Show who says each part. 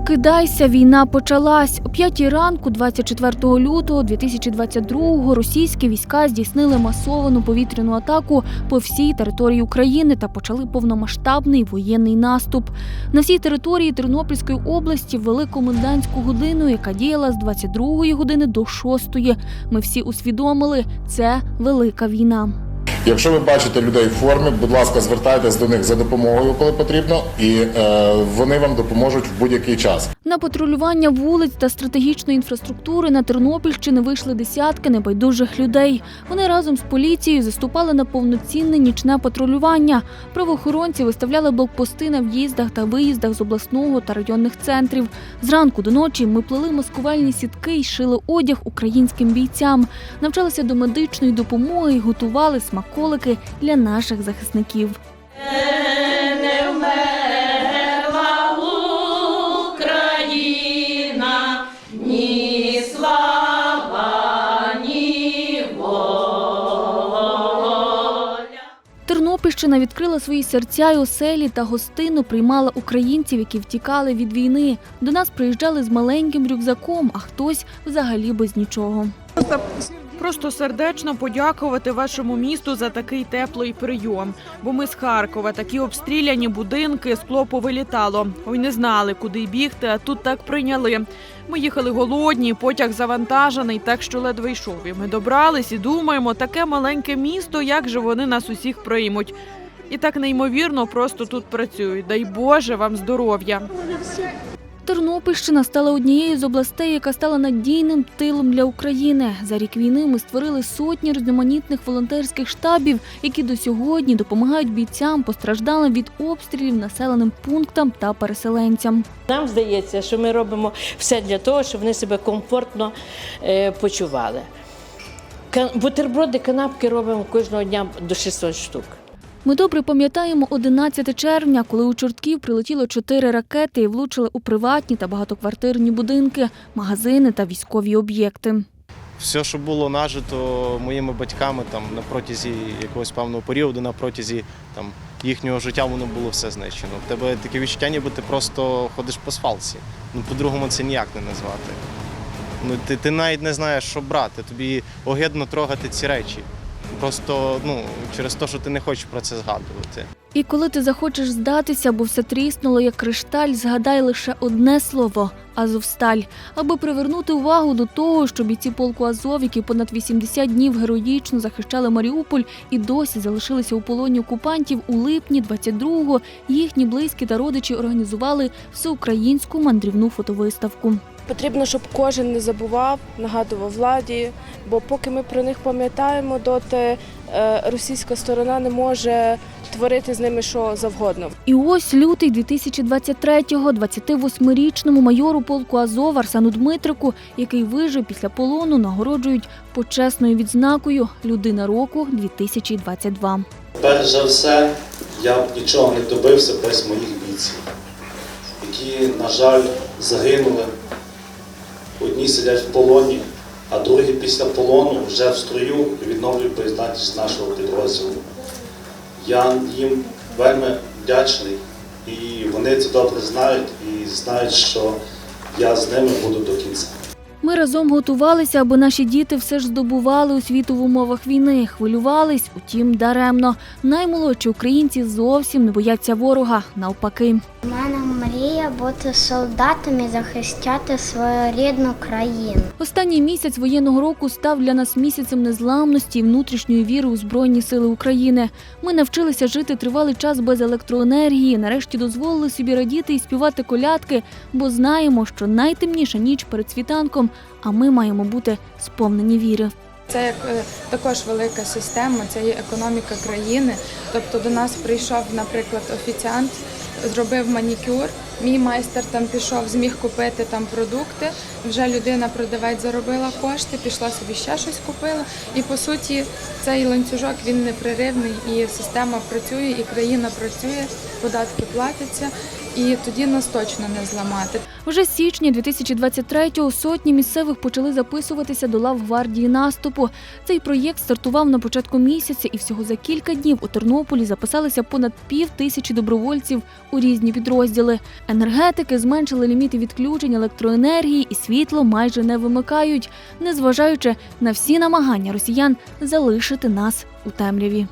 Speaker 1: Прокидайся, війна почалась. О п'ятій ранку, 24 лютого 2022-го, російські війська здійснили масовану повітряну атаку по всій території України та почали повномасштабний воєнний наступ. На всій території Тернопільської області ввели комендантську годину, яка діяла з 22 години до 6. Ми всі усвідомили, це велика війна.
Speaker 2: Якщо ви бачите людей в формі, будь ласка, звертайтесь до них за допомогою, коли потрібно, і е, вони вам допоможуть в будь-який час.
Speaker 1: На патрулювання вулиць та стратегічної інфраструктури на Тернопільщини вийшли десятки небайдужих людей. Вони разом з поліцією заступали на повноцінне нічне патрулювання. Правоохоронці виставляли блокпости на в'їздах та виїздах з обласного та районних центрів. Зранку до ночі ми плели маскувальні сітки і шили одяг українським бійцям, навчалися до медичної допомоги і готували смаколики для наших захисників. Тернопільщина відкрила свої серця й оселі та гостину приймала українців, які втікали від війни. До нас приїжджали з маленьким рюкзаком, а хтось взагалі без нічого.
Speaker 3: Просто сердечно подякувати вашому місту за такий теплий прийом. Бо ми з Харкова такі обстріляні будинки, скло повилітало. Ой, не знали, куди бігти, а тут так прийняли. Ми їхали голодні, потяг завантажений, так що ледве йшов. І ми добрались і думаємо, таке маленьке місто, як же вони нас усіх приймуть. І так неймовірно просто тут працюють. Дай Боже вам здоров'я.
Speaker 1: Тернопільщина стала однією з областей, яка стала надійним тилом для України. За рік війни ми створили сотні різноманітних волонтерських штабів, які до сьогодні допомагають бійцям, постраждалим від обстрілів, населеним пунктам та переселенцям.
Speaker 4: Нам здається, що ми робимо все для того, щоб вони себе комфортно е, почували. Бутерброди, канапки робимо кожного дня до 600 штук.
Speaker 1: Ми добре пам'ятаємо 11 червня, коли у Чортків прилетіло чотири ракети і влучили у приватні та багатоквартирні будинки, магазини та військові об'єкти.
Speaker 5: все, що було нажито моїми батьками там на протязі якогось певного періоду, на протязі там їхнього життя, воно було все знищено. В тебе таке відчуття, ніби ти просто ходиш по свалці. Ну, по-другому це ніяк не назвати. Ну, ти, ти навіть не знаєш, що брати. Тобі огидно трогати ці речі. Просто ну, через те, що ти не хочеш про це згадувати.
Speaker 1: І коли ти захочеш здатися, бо все тріснуло як кришталь, згадай лише одне слово Азовсталь, аби привернути увагу до того, що бійці полку Азов, які понад 80 днів героїчно захищали Маріуполь і досі залишилися у полоні окупантів у липні 22-го, їхні близькі та родичі організували всеукраїнську мандрівну фотовиставку.
Speaker 6: Потрібно, щоб кожен не забував, нагадував владі, бо поки ми про них пам'ятаємо, доти е, російська сторона не може творити з ними що завгодно.
Speaker 1: І ось лютий 2023-го 28-річному майору полку Азов Арсену Дмитрику, який вижив після полону, нагороджують почесною відзнакою Людина року 2022.
Speaker 7: Перш за все, я б нічого не добився без моїх бійців, які, на жаль, загинули. Одні сидять в полоні, а другі після полону вже в строю відновлюють боєздатність нашого підрозділу. Я їм вельми вдячний, і вони це добре знають і знають, що я з ними буду до кінця.
Speaker 1: Ми разом готувалися, аби наші діти все ж здобували освіту в умовах війни. Хвилювались, утім, даремно. Наймолодші українці зовсім не бояться ворога. Навпаки.
Speaker 8: У мене мрія бути солдатом і захищати свою рідну країну.
Speaker 1: Останній місяць воєнного року став для нас місяцем незламності і внутрішньої віри у Збройні Сили України. Ми навчилися жити тривалий час без електроенергії. Нарешті дозволили собі радіти і співати колядки, бо знаємо, що найтемніша ніч перед світанком, а ми маємо бути сповнені віри.
Speaker 9: Це як е, також велика система, це є економіка країни. Тобто до нас прийшов, наприклад, офіціант, зробив манікюр. Мій майстер там пішов, зміг купити там продукти. Вже людина, продавець, заробила кошти, пішла собі ще щось купила. І по суті, цей ланцюжок він непреривний, і система працює, і країна працює, податки платяться. І тоді нас точно не зламати.
Speaker 1: Вже з січня 2023-го сотні місцевих почали записуватися до лав гвардії наступу. Цей проєкт стартував на початку місяця, і всього за кілька днів у Тернополі записалися понад пів тисячі добровольців у різні підрозділи. Енергетики зменшили ліміти відключень електроенергії і світло майже не вимикають, незважаючи на всі намагання росіян залишити нас у темряві.